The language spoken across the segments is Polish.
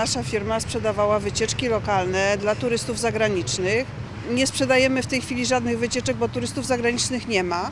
nasza firma sprzedawała wycieczki lokalne dla turystów zagranicznych. Nie sprzedajemy w tej chwili żadnych wycieczek, bo turystów zagranicznych nie ma.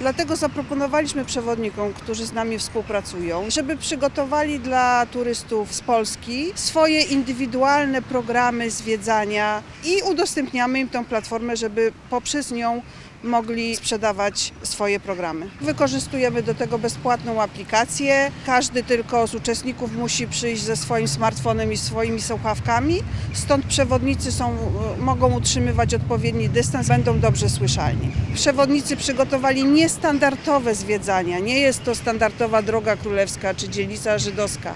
Dlatego zaproponowaliśmy przewodnikom, którzy z nami współpracują, żeby przygotowali dla turystów z Polski swoje indywidualne programy zwiedzania i udostępniamy im tę platformę, żeby poprzez nią mogli sprzedawać swoje programy. Wykorzystujemy do tego bezpłatną aplikację. Każdy tylko z uczestników musi przyjść ze swoim smartfonem i swoimi słuchawkami. Stąd przewodnicy są, mogą utrzymywać odpowiedni dystans, będą dobrze słyszalni. Przewodnicy przygotowali niestandardowe zwiedzania. Nie jest to standardowa droga królewska czy dzielnica żydowska.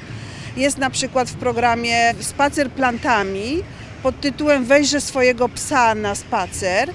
Jest na przykład w programie spacer plantami pod tytułem Weźże swojego psa na spacer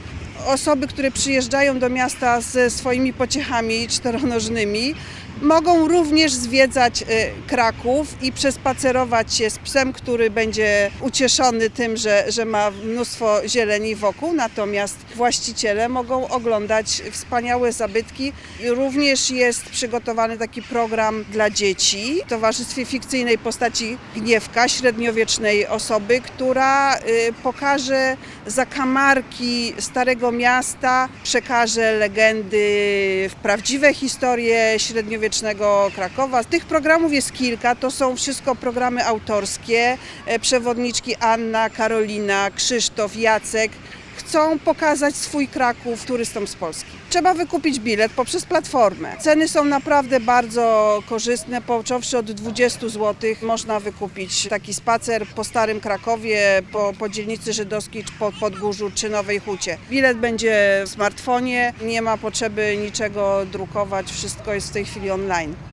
osoby, które przyjeżdżają do miasta ze swoimi pociechami czteronożnymi, mogą również zwiedzać y, Kraków i przespacerować się z psem, który będzie ucieszony tym, że, że ma mnóstwo zieleni wokół. Natomiast właściciele mogą oglądać wspaniałe zabytki. Również jest przygotowany taki program dla dzieci w towarzystwie fikcyjnej postaci Gniewka, średniowiecznej osoby, która y, pokaże zakamarki Starego Miasta, przekaże legendy, prawdziwe historie średniowiecznego Krakowa. Tych programów jest kilka, to są wszystko programy autorskie. E, Przewodniczki Anna, Karolina, Krzysztof, Jacek chcą pokazać swój Kraków turystom z Polski. Trzeba wykupić bilet poprzez platformę. Ceny są naprawdę bardzo korzystne, począwszy od 20 zł można wykupić taki spacer po Starym Krakowie, po, po dzielnicy żydowskiej, po Podgórzu, czy Nowej Hucie. Bilet będzie w smartfonie, nie ma potrzeby niczego drukować, wszystko jest w tej chwili online.